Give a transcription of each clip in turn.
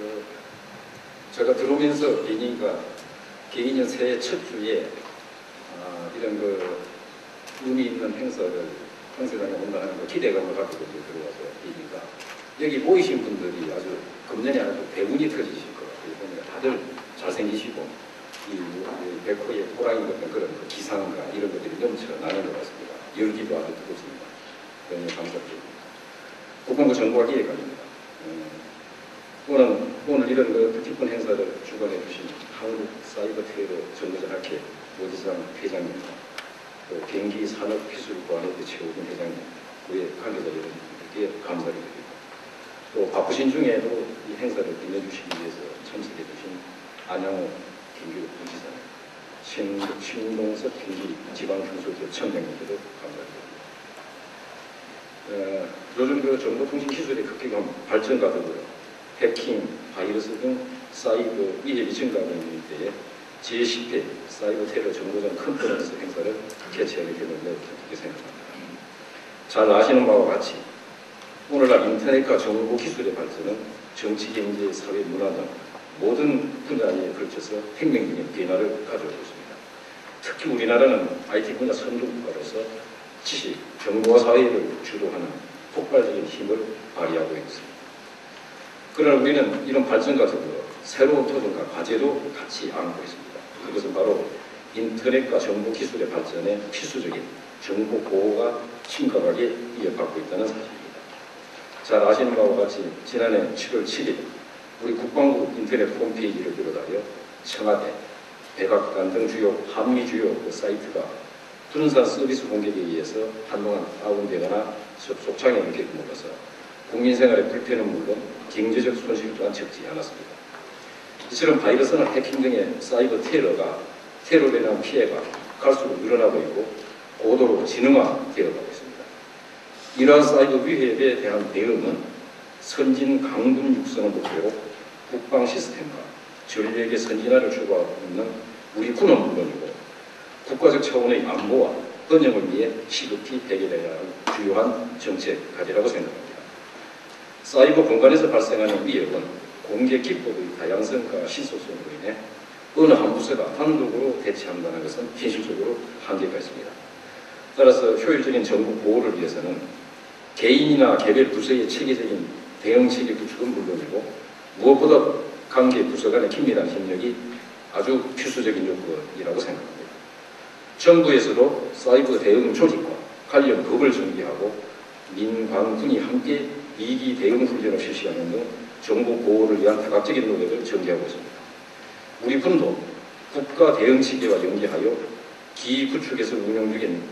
그 제가 들어오면서 개인이가 개인년 새해 첫 주에 아, 이런 그 의미 있는 행사를 행사장에 온다는 거 기대감을 이제 들어와서 개인이가 여기 모이신 분들이 아주 금년에 아주 대운이 터지실 것 같아요. 보니까 다들 잘생기시고 이, 이 백호의 호랑이 같은 그런 그 기상과 이런 것들이 넘쳐나는 것 같습니다. 열기도 아주 뜨겁습니다. 너무 감사드립니다. 국방부 정보화 기획관입니다. 음, 오늘, 오늘 이런 그 뜻깊은 행사를 주관해 주신 한국 사이버 테러 정거전 학회 모지상 회장님과 또 경기 산업기술관의 최호근 회장님, 우리 관계자 여러분들께 감사를 드립니다. 또 바쁘신 중에도 이 행사를 빛내주시기 위해서 참석해 주신 안양호 경기 부지사님, 신, 신동석 경기 지방경찰서 청장님께도 감사드립니다. 어, 요즘 그 정보통신기술의 급격한 발전과 더불어 해킹, 바이러스 등 사이버 위협이 증가하고 있는 때에 제10회 사이버 테러 정보전 컨퍼런스 행사를 개최하게 되는데 어떻게 생각합니다. 잘 아시는 바와 같이 오늘날 인터넷과 정보 기술의 발전은 정치, 경제, 사회, 문화 등 모든 분야에 걸쳐서 혁명적인 변화를 가져오고 있습니다. 특히 우리나라는 IT 분야 선도국가로서 지식, 정보화 사회를 주도하는 폭발적인 힘을 발휘하고 있습니다. 그러나 우리는 이런 발전과 더불어 새로운 도전과 과제도 같이 안고 있습니다. 그것은 바로 인터넷과 정보 기술의 발전에 필수적인 정보 보호가 심각하게 위협받고 있다는 사실입니다. 잘 아시는 바와 같이 지난해 7월 7일 우리 국방부 인터넷 홈페이지를 비롯하여 청와대, 백악관 등 주요 한미 주요 그 사이트가 분산 서비스 공격에 의해서 한동안 다운되거나 접속창에 이렇게 먹어서 국민 생활의 불편은 물론 경제적 손실 또한 적지 않았습니다. 이처럼 바이러스나 해킹 등의 사이버 테러가 테러로 인한 피해가 갈수록 늘어나고 있고 고도로 진흥화되어가고 있습니다. 이러한 사이버 위협에 대한 대응은 선진 강군 육성을 목표로 국방 시스템과 전력의 선진화를 추구하고 있는 우리 군은 물론이고 국가적 차원의 안보와 번영을 위해 시급히 해결해야 할 주요한 정책 과제라고 생각합니다. 사이버 공간에서 발생하는 위협은 공개 기법의 다양성과 신속성으로 인해 어느 한 부서가 단독으로 대처한다는 것은 현실적으로 한계가 있습니다. 따라서 효율적인 정보 보호를 위해서는 개인이나 개별 부서의 체계적인 대응 체계 구축은 물론이고 무엇보다 관계 부서 간의 긴밀한 협력이 아주 필수적인 요건이라고 생각합니다. 정부에서도 사이버 대응 조직과 관련 법을 정비하고 민관군이 함께 위기 대응 훈련을 실시하는 등 정보 보호를 위한 다각적인 노력을 전개하고 있습니다. 우리 군도 국가 대응 체계와 연계하여 기 구축에서 운영 중인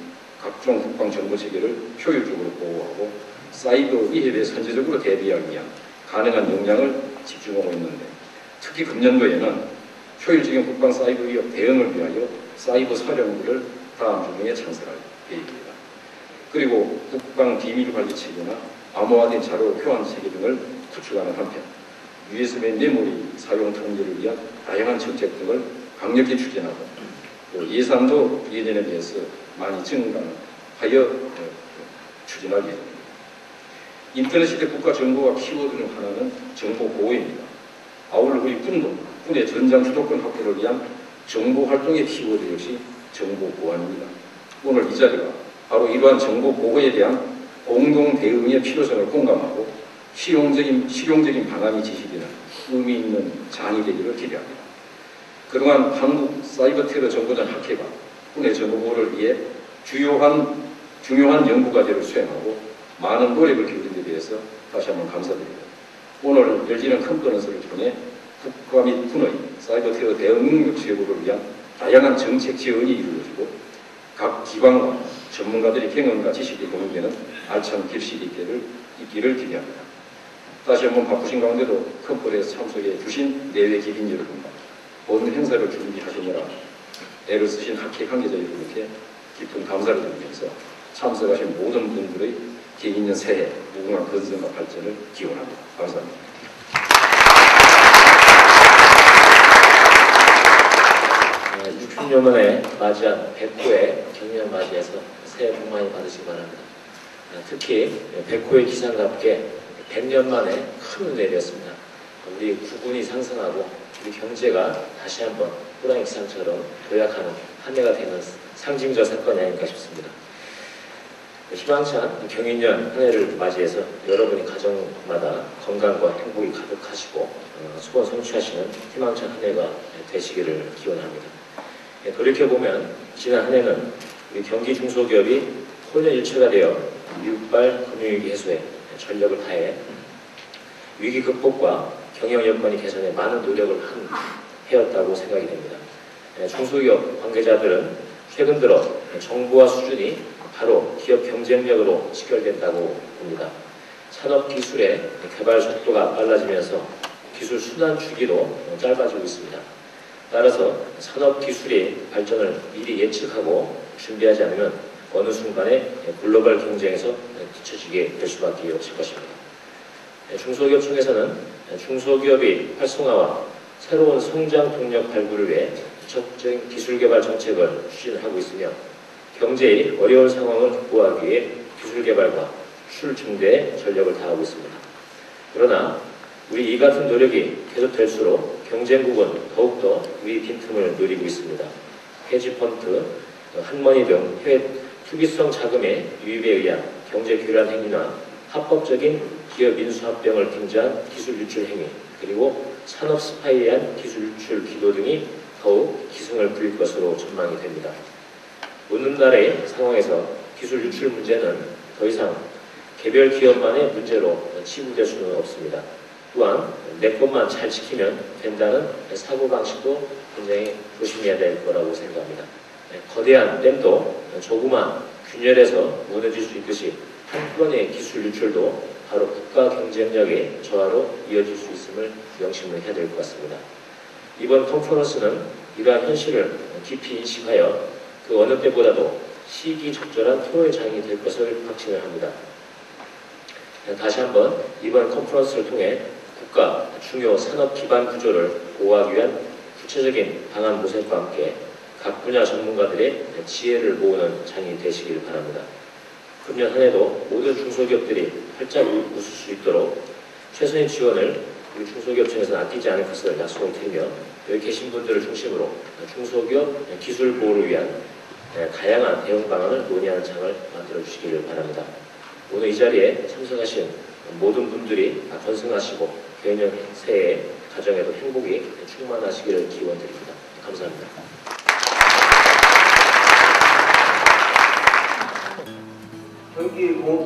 각종 국방 정보 체계를 효율적으로 보호하고 사이버 위협에 선제적으로 대비하기 위한 가능한 역량을 집중하고 있는데 특히 금년도에는 효율적인 국방 사이버 위협 대응을 위하여 사이버 사령부를 다음 주 중에 창설할 계획입니다. 그리고 국방 비밀 관리 체계나 암호화된 자료 교환 체계 등을 구축하는 한편 USB 메모리 사용 통제를 위한 다양한 정책 등을 강력히 추진하고 또 예산도 예년에 비해서 많이 증가하여 어, 추진할 예정입니다. 인터넷 시대 국가 정보와 키워드 중 하나는 정보 보호입니다. 아울러 우리 군도 군의 전장 주도권 확보를 위한 정보 활동의 키워드 역시 정보 보안입니다. 오늘 이 자리가 바로 이러한 정보 보호에 대한 공동 대응의 필요성을 공감하고 실용적인, 실용적인 방안이 제시되는 의미 있는 장이 되기를 기대합니다. 그동안 한국 사이버 테러 정보전 학회가 군의 정보 보호를 위해 주요한, 중요한 연구과제를 수행하고 많은 노력을 기울인 데 대해서 다시 한번 감사드립니다. 오늘 열지는 컨퍼런스를 통해 국가 및 군의 사이버 테러 대응 능력 제고를 위한 다양한 정책 지원이 이루어지고 각 기관과 전문가들의 경험과 지식이 공유되는 알찬 결실이 있기를, 있기를 기대합니다. 다시 한번 바쁘신 가운데도 컨퍼런스 참석해 주신 내외 기빈 여러분과 모든 행사를 준비하시느라 애를 쓰신 학회 관계자 여러분께 깊은 감사를 드리면서 참석하신 모든 분들의 개인년 새해 무궁한 건승과 발전을 기원합니다. 감사합니다. 60년 만에 맞이한 100호의 경년 맞이해서 새해 복 많이 받으시기 바랍니다. 아, 특히 100호의 기상답게 100년 만에 큰 은혜였습니다. 우리 구군이 상승하고 우리 경제가 다시 한번 호랑이 기상처럼 도약하는 한 해가 되는 상징적 사건이 아닐까 싶습니다. 희망찬 경인년 한 해를 맞이해서 여러분이 가정마다 건강과 행복이 가득하시고 어, 소원 성취하시는 희망찬 한 해가 되시기를 기원합니다. 예, 돌이켜보면 지난 한 해는 경기 중소기업이 혼연일체가 되어 미국발 금융위기 해소에 전력을 다해 위기 극복과 경영 여건이 개선에 많은 노력을 한 해였다고 생각이 됩니다. 예, 중소기업 관계자들은 최근 들어 정부와 수준이 바로 기업 경쟁력으로 직결된다고 봅니다. 산업 기술의 개발 속도가 빨라지면서 기술 수단 주기도 짧아지고 있습니다. 따라서 산업 기술의 발전을 미리 예측하고 준비하지 않으면 어느 순간에 글로벌 경쟁에서 뒤처지게 될 수밖에 없을 것입니다. 중소기업 중에서는 중소기업의 활성화와 새로운 성장 동력 발굴을 위해 적극적인 기술 개발 정책을 추진하고 있으며 경제의 어려운 상황을 극복하기 위해 기술 개발과 수출 증대에 전력을 다하고 있습니다. 그러나 우리 이 같은 노력이 계속될수록 경쟁국은 더욱더 우리 빈틈을 노리고 있습니다. 헤지펀드, 한머니 등 해외 투기성 자금의 유입에 의한 경제 교란 행위나 합법적인 기업 인수합병을 빙자한 기술 유출 행위, 그리고 산업 스파이에 의한 기술 유출 기도 등이 더욱 기승을 부릴 것으로 전망이 됩니다. 오늘날의 상황에서 기술 유출 문제는 더 이상 개별 기업만의 문제로 치부될 수는 없습니다. 또한 내 것만 잘 지키면 된다는 사고방식도 굉장히 조심해야 될 거라고 생각합니다. 네, 거대한 댐도 조그만 균열에서 무너질 수 있듯이 한 건의 기술 유출도 바로 국가 경쟁력의 저하로 이어질 수 있음을 명심을 해야 될 것 같습니다. 이번 컨퍼런스는 이러한 현실을 깊이 인식하여 그 어느 때보다도 시기적절한 토론장이 될 것을 확신을 합니다. 다시 한번 이번 컨퍼런스를 통해 국가 중요 산업 기반 구조를 보호하기 위한 구체적인 방안 모색과 함께 각 분야 전문가들의 지혜를 모으는 장이 되시길 바랍니다. 금년 한 해도 모든 중소기업들이 활짝 웃을 수 있도록 최선의 지원을 우리 중소기업청에서 아끼지 않을 것을 약속을 드리며 여기 계신 분들을 중심으로 중소기업 기술 보호를 위한 다양한 대응 방안을 논의하는 장을 만들어 주시기를 바랍니다. 오늘 이 자리에 참석하신 모든 분들이 건승하시고 개년 새해 가정에도 행복이 충만하시기를 기원드립니다. 감사합니다. 경기 공